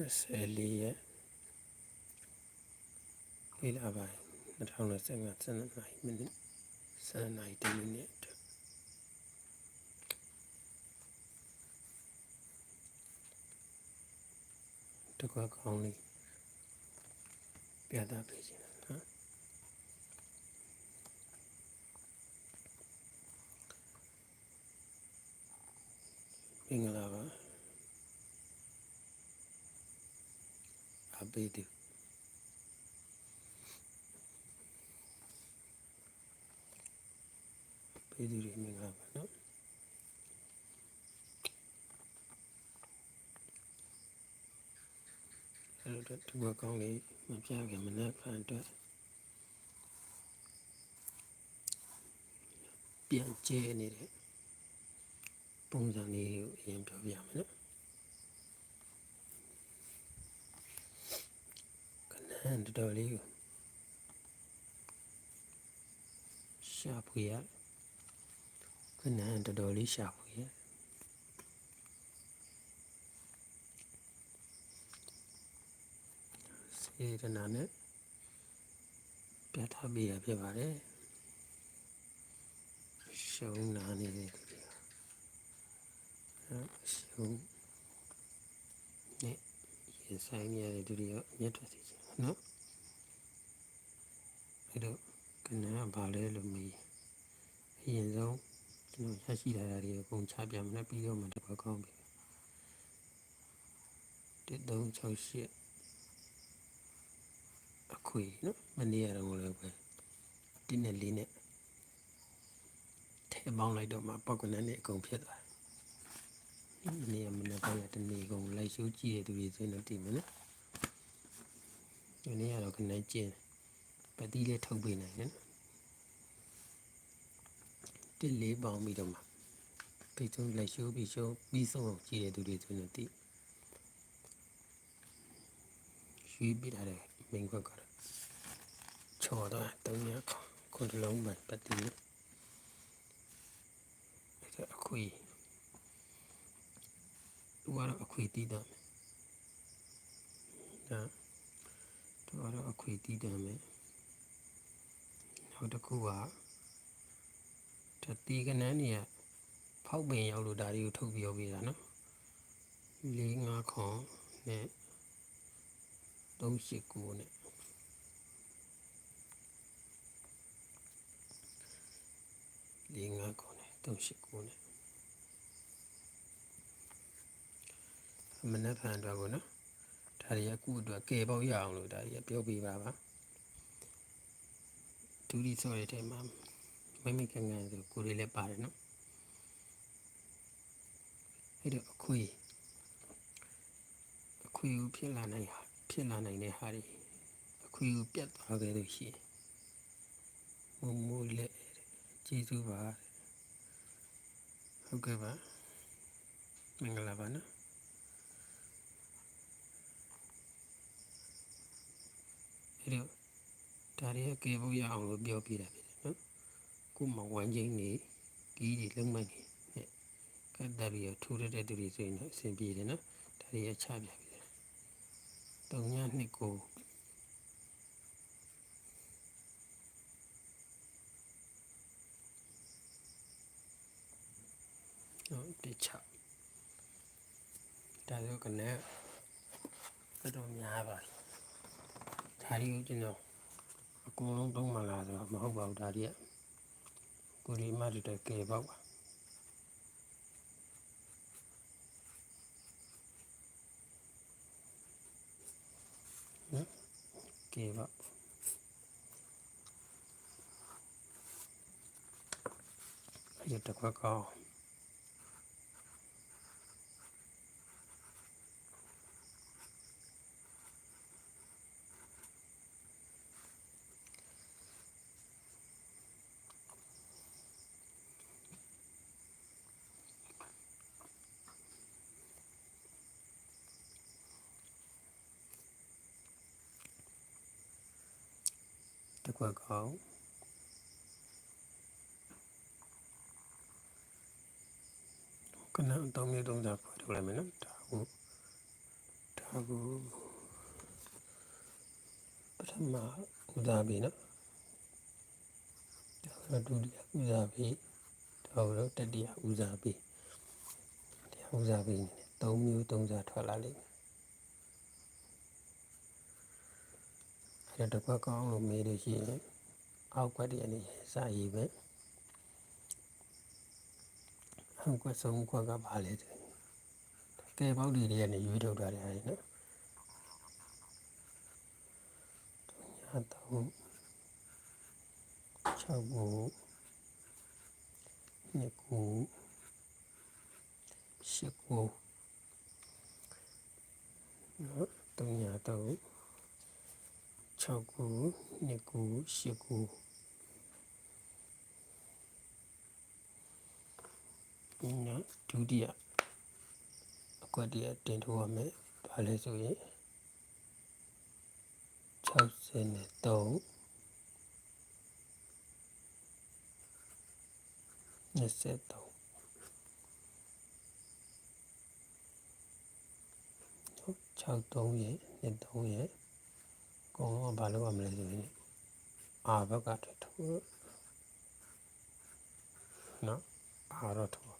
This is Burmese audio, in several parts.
24ရက်လေးလပိုင်း2025 12နာရီမိနစ်12နာရီ10မိနစ်အတွက်တကွာကောင်းလေးပြသပေးခြင်းနော်မင်္ဂလာ ပါအပိတူပိတူတွေမင်္ဂလာပါနော်အဲ့တော့ဒီဘက်ကောင်းလေးမပြခင်မနေ့ဖန်အတွက်ပြန်ကျဲနေတဲ့ပုံစံလေးကိုအရင်ပြောပြမယ်နော်ခဏ တော်တော်လေးကိုရှာဖွေရခဏတော်တော်လေးရှာဖွေရစေတနာနဲ့ပြထားပေးရဖြစ်ပါတယ်ရှုံးနာနေတဲ့သူတွေဟာရှုံးနဲ့ရင်ဆိုင်နေရတဲ့သူတွေရောမြတ်ထွက်စီခြင်း နော်အဲ့တော့ကနန်းကဘာလဲလို့မေးအရင်ဆုံးကျွန်တော်ရရှိလာတာတွေအကုန်ချပြမယ်ပြီးတော့မှတစ်ပတ်ကောင်းပြီ1368အခွေနော်မနေ့ကတော့လည်းပဲတင်းနဲ့လေးနဲ့ထဲပေါင်းလိုက်တော့မှပောက်ကနန်းနဲ့အကုန်ဖြစ်သွားတယ်ဒီနေ့မနေ့ကတနေ့ကုန်လိုက်ရှိုးကြည့်ရတဲ့သူတွေဆိုရင်တော့တည်မယ်နော် ဒီနေ့ကတော့ခဏကျင်းပတိလေးထုတ်ပေးနိုင်တယ်နော်တစ်လေးပေါင်းပြီးတော့မှပိတ်ဆုံးလိုက်ရှိုးပြီးရှိုးပြီးဆုံးအောင်ကြည့်ရတဲ့သူတွေဆိုရင်တော့တည်ရွှေ့ပြထားတဲ့မိန်ခွက်ကတော့ချော်တော့တုံးရခွန်တလုံးပဲပတိလေးအဲ့ဒါအခွေသူကတော့အခွေတီးတော့မယ်ဒါ သူကတော့အခွေတီးတယ်မယ်နောက်တစ်ခုကတတိကနန်းနေရဖောက်ပင်ရောက်လို့ဒါတွေကိုထုတ်ပြောပေးတာနော်၄၅ခွန်နဲ့389နဲ့၄၅ခွန်နဲ့389နဲ့မနက်ဖြန်အတွက်ကိုနော် ဒါတွေကအခုအတွက်ကယ်ပေါက်ရအောင်လို့ဒါတွေကပြောပြပါပါဒူရီဆော်ရတဲ့မှာမမိကန်ကန်ဆိုကိုရီလည်းပါတယ်နော်အဲ့တော့အခွေအခွေကိုဖြစ်လာနိုင်ဟာဖြစ်လာနိုင်တဲ့ဟာတွေအခွေကိုပြတ်သွားခဲ့လို့ရှိရင်မမိုးလက်ကျေးဇူးပါဟုတ်ကဲ့ပါမင်္ဂလာပါနော် အဲ့တော့ဒါတွေကကေဖို့ရအောင်လို့ပြောပြတာဖြစ်တယ်နော်ခုမှဝမ်းချင်းနေကြီးတွေလုံးမိုက်နေနဲ့ကတ်တပြီးထိုးရတဲ့သူတွေဆိုရင်တော့အဆင်ပြေတယ်နော်ဒါတွေကချပြပြီတုံညနှစ်ကိုဟုတ်တချဒါဆိုကနေတော်တော်များပါ ဒါရီကိုကျွန်တော်အကုန်လုံးသုံးမှလားဆိုတော့မဟုတ်ပါဘူးဒါရီက တူတဲ့ကေပေါက်ပါနော်ကေပေါက်အဲ့ဒါတစ်ခွက်ကောင်းတစ်ခွက်ကောင်းခဏအတော့မျိုးသုံးစားခွဲထုတ်လိုက်မယ်နော်ဒါကိုဒါအခုပထမဦးစားပေးနော်ဒါကတော့ဒုတိယဦးစားပေးဒါကတော့တတိယဦးစားပေးတရားဦးစားပေးနေတယ်၃မျိုး၃စားထွက်လာလိမ့်မယ် အဲ့ဒါတစ်ခွက်ကောင်းလို့မေးလို့ရှိရင်အောက်ကွက်တည်းအနေနဲ့စာရေးပဲအောက်ကွက်ဆုံးကွက်ကပါလေတယ်ကဲပေါက်တွေတွေကနေရွေးထုတ်ထားတယ်အဲ့နော်ညာတော့6ကိုနှစ်ကိုရှစ်ကိုနော်တုံးညာတော့ 6ကိုနှစ်ကိုရှစ်ကိုနော်ဒုတိယအကွက်တည်းတင်ထိုးရမယ်ဒါလည်းဆိုရင်63 23 63ရဲ့23ရဲ့အ ကုန်လုံးကဘာလို့ရမလဲဆိုရင်အာဘက်ကထထိုးနော်အာတော့ထိုး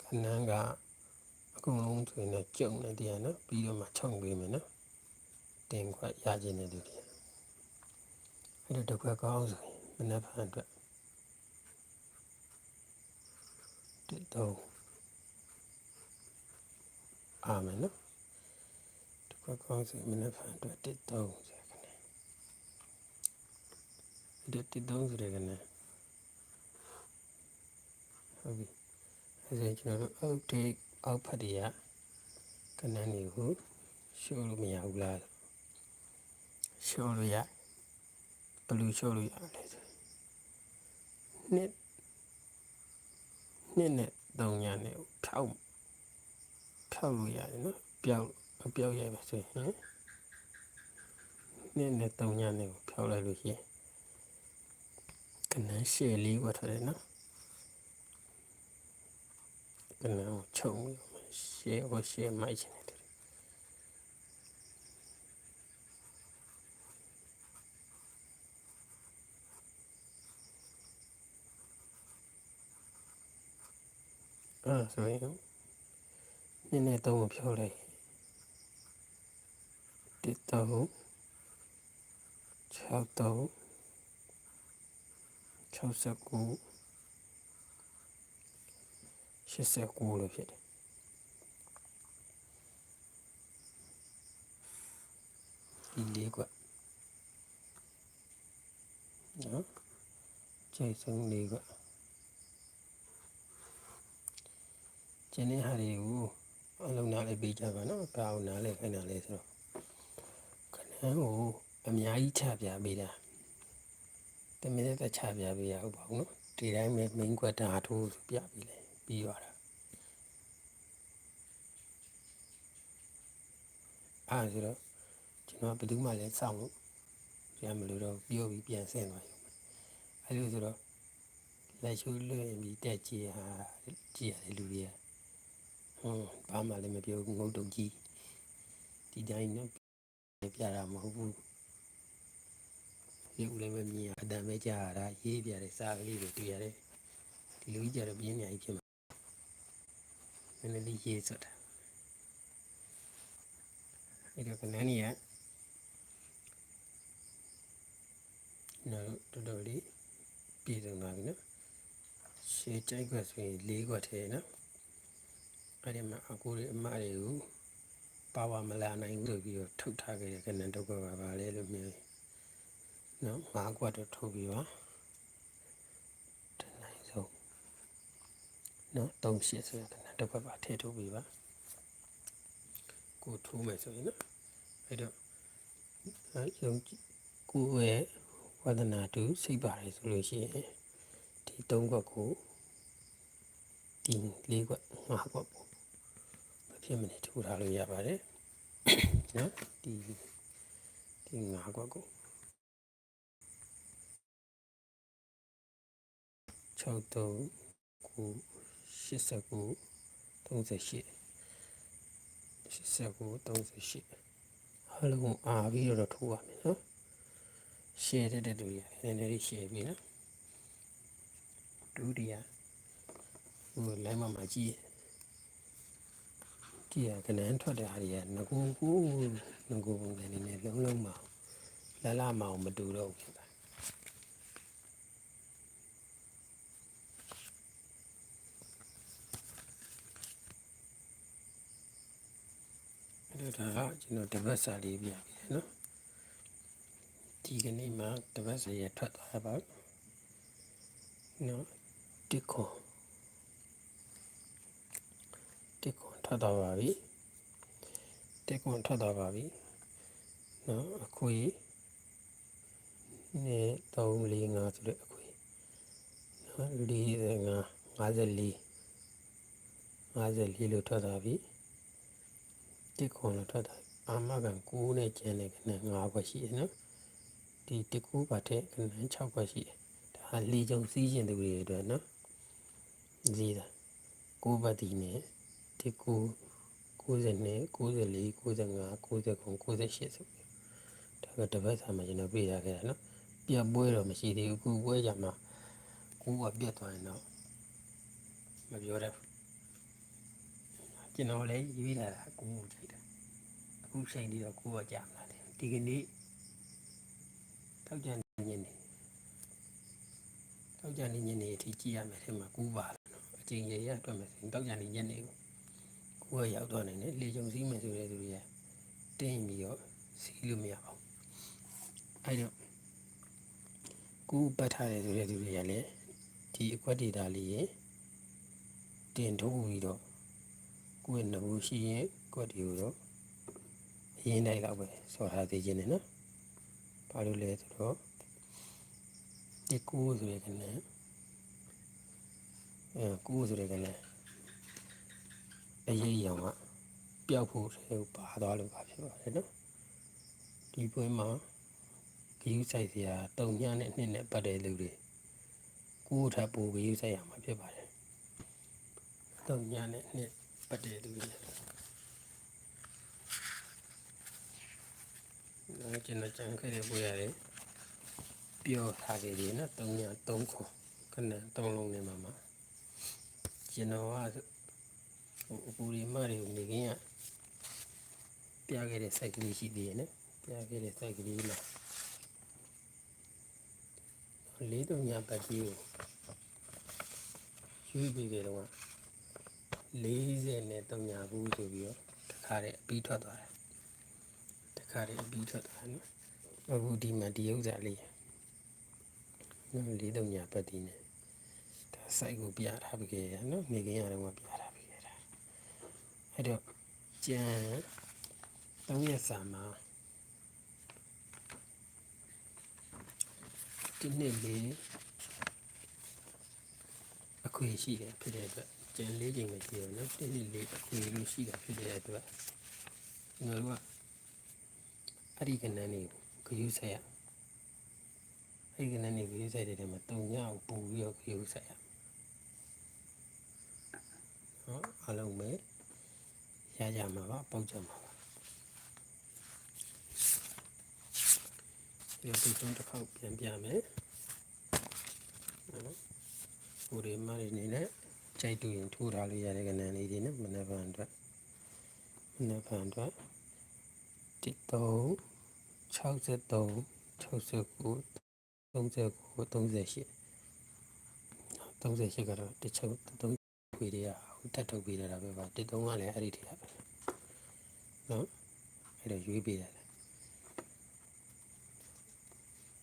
ခဏကအကုန်လုံးဆိုရင်ကြုံနေတယ်နော်ပြီးတော့မှခြုံပေးမယ်နော်တင်ခွက်ရခြင်းတဲ့လူတွေ အဲ့တော့တစ်ခွက်ကောင်းဆိုရင်မနက်ဖြန်အတွက်တစ်တော့အာမင်နော်တစ်ခွက်ကောင်းဆိုရင်မနက်ဖြန်အတွက်တစ်တော့ဆိုရခဏဒီတစ်တော့ဆိုရခဏဟုတ်ပြီအဲ့ဒါကျွန်တော်တို့အောက်ထိပ်အောက်ဖက်တည်းကကနန်းတွေကိုရှိုးလို့မရဘူးလားရှိုးလို့ရ ဘယ်လိုရှိုးလို့ရလဲဆိုနှစ်နှစ်နဲ့သုံးညနဲ့ဖြောက်ဖြောက်လို့ရတယ်နော်ပျောက်အပျောက်ရပါဆိုရင်နှစ်နဲ့သုံးညနဲ့ဖြောက်လိုက်လို့ရှိရင်ကနန်းရှယ်လေးဝတ်ထားတယ်နော်ကနန်းကိုခြုံပြီးရှယ်ဟိုရှယ်မိုက်ချင်တယ် အဲ့ဆိုရင်နည်းနည်းသုံးကိုဖြောလိုက်တစ်သုံး6သုံး69 89လို့ဖြစ်တယ်ဒီလေးကွနော်ကျိတ်ဆုံးလေးကွ ကျင်းတဲ့ဟာတွေကိုအလုံးနားလေးပေးကြပါနော်ဘာအောင်နားလေးခိုင်းတာလဲဆိုတော့ခဏကိုအများကြီးချပြပေးတာတမင်းသက်ချပြပေးရဟုတ်ပါဘူးနော်ဒီတိုင်းပဲ main ကွက်တာထိုးပြပေးလိုက်ပြီးသွားတာအားဆိုတော့ကျွန်တော်ဘယ်သူမှလည်းစောင့်လို့ပြန်မလို့တော့ပြောပြီးပြန်ဆင်းသွားရုံပဲအဲလိုဆိုတော့လက်ရှိလွှင့်ပြီးတက်ကြည့်ဟာကြည့်ရတယ်လူတွေက ဟွန်းဘာမှလည်းမပြောငုတ်တုံကြီးဒီတိုင်းနော်ပြတာမဟုတ်ဘူးရုပ်လည်းမမြင်ရအတန်ပဲကြားရတာရေးပြတယ်စာကလေးတွေတွေ့ရတယ်ဒီလိုကြီးကြတော့ပြင်းနေကြီးဖြစ်မှာနည်းနည်းလေးရေးစွတ်တာအဲ့တော့ခဏနေရနော်တော်တော်လေးပြည်စုံပါပြီနော်ရှေးကြိုက်ခွက်ဆိုရင်၄ခွက်ထဲနော် အဲ့ဒီမှာအကူတွေအမတွေကိုပါဝါမလာနိုင်ဘူးဆိုပြီးတော့ထုတ်ထားခဲ့တဲ့ကဏ္ဍတော့ကပါလေလို့မြင်နော်ငါးခွက်တော့ထုတ်ပြီးပါတနိုင်ဆုံးနော်၃ရှစ်ဆိုတဲ့ကဏ္ဍတစ်ခွက်ပါထည့်ထုတ်ပြီးပါကိုထိုးမယ်ဆိုရင်နော်အဲ့တော့အဲယုံကြည်ကိုယ့်ရဲ့ဝဒနာတူစိတ်ပါတယ်ဆိုလို့ရှိရင်ဒီ၃ခွက်ကိုဒီ၄ခွက်၅ခွက်ပေါ့ မဖြစ်မနေထိုးထားလို့ရပါတယ်နော်ဒီဒီဒီငါးကွက်ကို6 3 9 89 38 89 38အလုံးအားပြီးတော့ထိုးပါမယ်နော် share တဲ့တူရနည်းနည်းလေး share ပြီးနော်ဒုတိယဟို line မှာမှာကြည့် ကြည့်ရကနန်းထွက်တဲ့ဟာတွေကငကိုကိုငကိုပုံစံနေနဲ့လုံးလုံးမအောင်လလမအောင်မတူတော့ဘူးဖြစ်တာအဲ့ဒါကကျွန်တော်တပတ်စာလေးပြပြတယ်နော်ဒီကနေ့မှတပတ်စာရထွက်သွားပါနော်တစ်ခွန်တစ်ခွန် ထွက်သွားပါပြီတစ်ခွန်ထွက်သွားပါပြီနော်အခွေနဲ့3 4 5ဆိုတဲ့အခွေနော်45 54 54လို့ထွက်သွားပြီတစ်ခွန်လို့ထွက်တာအာမကန်9နဲ့ကျန်တဲ့ကန5ဘွက်ရှိတယ်နော်ဒီတစ်9ဘတ်တဲ့ကန6ဘွက်ရှိတယ်ဒါလီကြုံစီးရင်သူတွေအတွက်နော်ဈေးတာ9ဘတ်ဒီနဲ့ တစ်9 92 94 95 99 98ဆိုဒါကတပတ်စာမှာကျွန်တော်ပြရခဲ့တာနော်ပြတ်ပွဲတော့မရှိသေးဘူးခုပွဲကြမှာကိုကပြတ်သွားရင်တော့မပြောတတ်ဘူးကျွန်တော်လည်းရွေးလာတာကိုကိုကြိုက်တာအခုချိန်ပြီးတော့ကိုကကြာမလာတယ်ဒီကနေ့တောက်ကြနေညနေတောက်ကြနေညနေအထိကြည့်ရမယ်ထဲမှာကူးပါနော်အချိန်ရရအတွက်မယ်ဆိုရင်တောက်ကြနေညနေကို ကိုကရောက်သွားနိုင်တယ်လေကြုံစည်းမယ်ဆိုတဲ့သူတွေကတင်းပြီးတော့စီးလို့မရပါဘူးအဲ့တော့ကူးပတ်ထားတယ်ဆိုတဲ့သူတွေကလည်းဒီအကွက်ဒေတာလေးရေတင်ထုတ်ပြီးတော့ကိုယ့်ရဲ့နှဘူးရှိရင်ကိုယ့်ဒီကိုတော့အရင်တိုင်းလောက်ပဲဆော်ထားသေးခြင်းနဲ့နော်ဘာလို့လဲဆိုတော့ဒီကိုဆိုရတဲ့နဲ့အဲကိုဆိုရတဲ့နဲ့ အရေးရောင်ကပျောက်ဖို့ဆိုပါသွားလို့ပါဖြစ်ပါတယ်နော်ဒီပွဲမှာဂယူးဆိုင်စရာတုံညနဲ့နှစ်နဲ့ပတ်တဲ့လူတွေကိုထပ်ပို့ဂယူးဆိုင်ရမှာဖြစ်ပါတယ်တုံညနဲ့နှစ်ပတ်တဲ့လူတွေအဲကျွန်တော်ကြံခဲ့တဲ့ပွဲရတယ်ပြောထားခဲ့တယ်နော်3ည3ခုခဏ3လုံးနဲ့မှာမှာကျွန်တော်က ဟိုအပူရီမတွေနေခင်းကပြခဲ့တဲ့စိုက်ကလေးရှိသေးတယ်နော်ပြခဲ့တဲ့စိုက်ကလေးမှာလေးတုံညာပတ်ကြီးကိုရွေးပြီးကြတော့40နဲ့3ညာဘူးဆိုပြီးတော့တခါတည်းအပြီးထွက်သွားတယ်တခါတည်းအပြီးထွက်သွားတယ်နော်အခုဒီမှာဒီဥစ္စာလေးနော်40ညာပတ်တီးနေဒါစိုက်ကိုပြထားပြီးခဲ့ရနော်နေကင်းရတော့ပြထားပြီးခဲ့တာ အဲ့တော့ကြံ3ရက်စာမှာဒီနေ့လေးအခွင့်ရှိတယ်ဖြစ်တဲ့အတွက်ကျန်လေးချိန်ပဲရှိရနော်တစ်နှစ်လေးအခွင့်လို့ရှိတာဖြစ်တဲ့အတွက်ငါတို့ကအဲ့ဒီကနန်းလေးကိုဂရုစိုက်ရအဲ့ဒီကနန်းလေးဂရုစိုက်တဲ့ထဲမှာတုံညကိုပူပြီးတော့ဂရုစိုက်ရနော်အလုံးပဲ ရကြမှာပါပေါက်ကြမှာပါဒီပိတ်ဆုံးတစ်ခေါက်ပြန်ပြမယ်နော်ကိုရီမာရီနေနဲ့ကြိုက်တူရင်ထိုးထားလို့ရတဲ့ကဏ္ဍလေးတွေနဲ့မနက်ဖြန်အတွက်မနက်ဖြန်အတွက်13 63 69 39 38 38ကတော့တချို့3ခွေတွေက ဟိုတက်ထုတ်ပေးတာပဲပါတစ်တုံးကလည်းအဲ့ဒီထဲပဲနော်အဲ့တော့ရွေးပေးရတယ်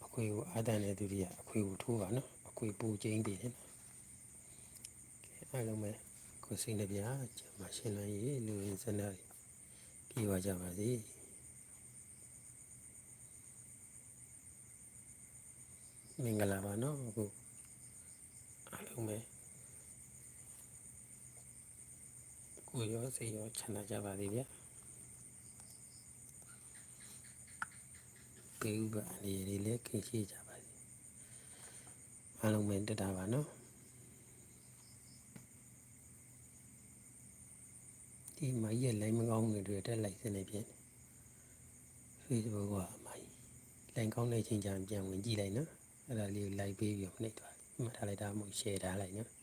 အခွေကိုအာတန်တဲ့သူတွေကအခွေကိုထိုးပါနော်အခွေပူကျင်းပေးတယ်နော်အားလုံးပဲကိုစိတ်နှပြကျမရှင်နိုင်ရေလူရင်းစနာပြေပါကြပါစေမင်္ဂလာပါနော်အခုအားလုံးပဲ ကိုရောစိတ်ရောချမ်းသာကြပါစေဗျာပေဥပအနေတွေလည်းခင်ရှိကြပါစေအားလုံးပဲတက်တာပါနော်ဒီမကြီးရဲ့လိုင်းမကောင်းတွေတွေ့တက်လိုက်စနေဖြစ်နေ Facebook ကအမကြီးလိုင်းကောင်းတဲ့ချိန်ကျရင်ပြန်ဝင်ကြည့်လိုက်နော်အဲ့ဒါလေးကို like ပေးပြီးတော့နှိပ်သွားတယ်မှတ်ထားလိုက်တာမဟုတ် share ထားလိုက်နော်